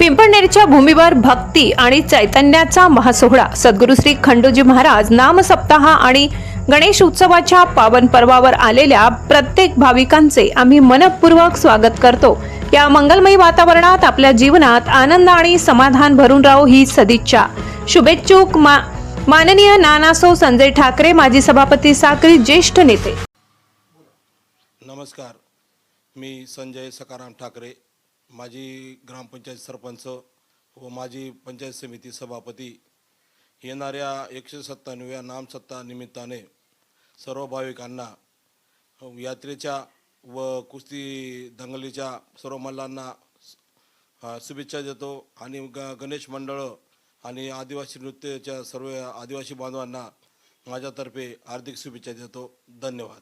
पिंपळनेरच्या भूमीवर भक्ती आणि चैतन्याचा महासोहळा. सद्गुरू श्री खंडोजी महाराज नाम सप्ताह आणि गणेश उत्सवाच्या पावन पर्वावर आलेल्या प्रत्येक भाविकांचे आम्ही मनपूर्वक स्वागत करतो. या मंगलमयी वातावरणात आपल्या जीवनात आनंद आणि समाधान भरून राहो ही सदिच्छा. शुभेच्छुक मा माननीय नानासो संजय ठाकरे माजी सभापती साखरी ज्येष्ठ नेते. नमस्कार. मी संजय सकाराम ठाकरे माजी ग्रामपंचायत सरपंच व माजी पंचायत समिती सभापती येणाऱ्या एकशे सत्त्याण्णव्या नामसत्ता निमित्ताने सर्व भाविकांना यात्रेच्या व कुस्ती दंगलीच्या सर्व मल्लांना शुभेच्छा देतो. आणि ग गणेश मंडळं आणि आदिवासी नृत्याच्या सर्व आदिवासी बांधवांना माझ्यातर्फे हार्दिक शुभेच्छा देतो. धन्यवाद.